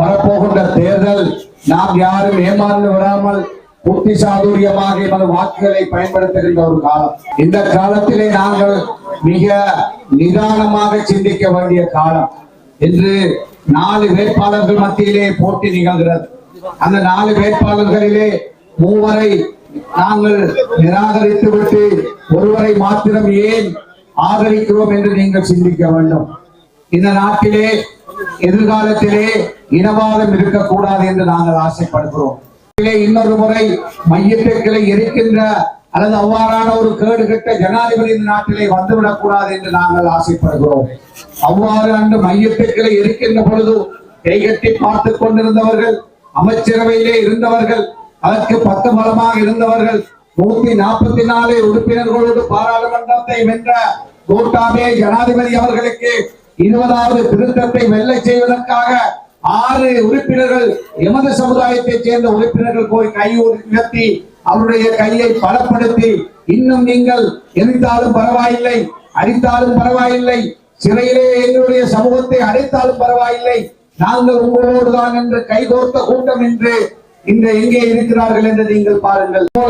வரப்போகின்ற தேர்தல் நாம் யாரும் ஏமாந்து விடாமல் புத்தி சாதுரியமாக எமது வாக்குகளை பயன்படுத்துகின்ற ஒரு காலம். இந்த காலத்திலே நாங்கள் மிக நிதானமாக சிந்திக்க வேண்டிய காலம். என்று நாலு வேட்பாளர்கள் மத்தியிலே போட்டி நிகழ்கிறது. அந்த நாலு வேட்பாளர்களிலே மூவரை நாங்கள் நிராகரித்து விட்டு ஒருவரை மாத்திரம் ஏன் ஆதரிக்கிறோம் என்று நீங்கள் சிந்திக்க வேண்டும். இந்த நாட்டிலே எதிர்காலத்திலே இனவாதம் இருக்கக்கூடாது என்று நாங்கள் ஆசைப்படுகிறோம். இன்னொரு முறை மையத்திற்களை எரிக்கின்ற அல்லது அவ்வாறான ஒரு கேடுகட்ட ஜனாதிபதி நாட்டிலே வந்துவிடக் கூடாது என்று நாங்கள் ஆசைப்படுகிறோம். அவ்வாறு அன்று மையத்திற்களை எரிக்கின்ற பொழுது கைகட்டி பார்த்துக் கொண்டிருந்தவர்கள் அமைச்சரவையிலே இருந்தவர்கள் அதற்கு பத்து மலமாக இருந்தவர்கள் நூத்தி நாற்பத்தி நாலு உறுப்பினர்களோடு பாராளுமன்றத்தை வென்ற கூட்டாமே ஜனாதிபதி அவர்களுக்கு இருபதாவது திருத்தத்தை வெல்ல செய்வதற்காக ஆறு உறுப்பினர்கள் எமது சமுதாயத்தைச் சேர்ந்த உறுப்பினர்கள் போய் கை உயர்த்தி அவருடைய கையை பலப்படுத்தி இன்னும் நீங்கள் எரித்தாலும் பரவாயில்லை அடித்தாலும் பரவாயில்லை சிறையிலே எங்களுடைய சமூகத்தை அடைத்தாலும் பரவாயில்லை நாங்கள் உங்களோடுதான் என்று கைகோர்த்த கூட்டம் என்று இன்று எங்கே இருக்கிறார்கள் என்று நீங்கள் பாருங்கள்.